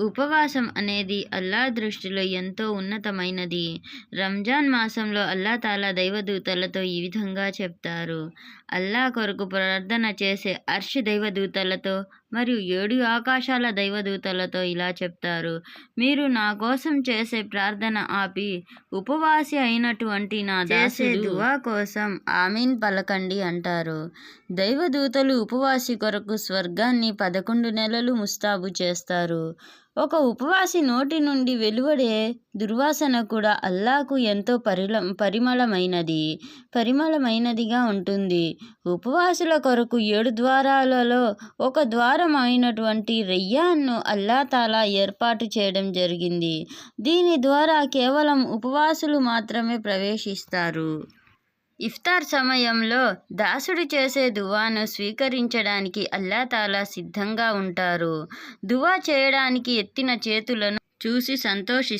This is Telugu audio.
ఉపవాసం అనేది అల్లా దృష్టిలో ఎంతో ఉన్నతమైనది. రంజాన్ మాసంలో అల్లా తాలా దైవదూతలతో ఈ విధంగా చెప్తారు. అల్లా కొరకు ప్రార్థన చేసే అర్ష్ దైవదూతలతో మరియు ఏడు ఆకాశాల దైవదూతలతో ఇలా చెప్తారు. మీరు నా కోసం చేసే ప్రార్థన ఆపి ఉపవాసి అయినటువంటి నా దాసే దువా కోసం ఆమీన్ పలకండి అంటారు. దైవదూతలు ఉపవాసి కొరకు స్వర్గాన్ని పదకొండు నెలలు ముస్తాబు చేస్తారు. ఒక ఉపవాసి నోటి నుండి వెలువడే దుర్వాసన కూడా అల్లాకు ఎంతో పరిల పరిమళమైనది పరిమళమైనదిగా ఉంటుంది. ఉపవాసుల కొరకు ఏడు ద్వారాలలో ఒక ద్వారం అయినటువంటి రెయ్యాన్ను అల్లాతాలా ఏర్పాటు చేయడం జరిగింది. దీని ద్వారా కేవలం ఉపవాసులు మాత్రమే ప్రవేశిస్తారు. ఇఫ్తార్ సమయంలో దాసుడు చేసే దువాను స్వీకరించడానికి అల్లాతాలా సిద్ధంగా ఉంటారు. దువా చేయడానికి ఎత్తిన చేతులను చూసి సంతోషి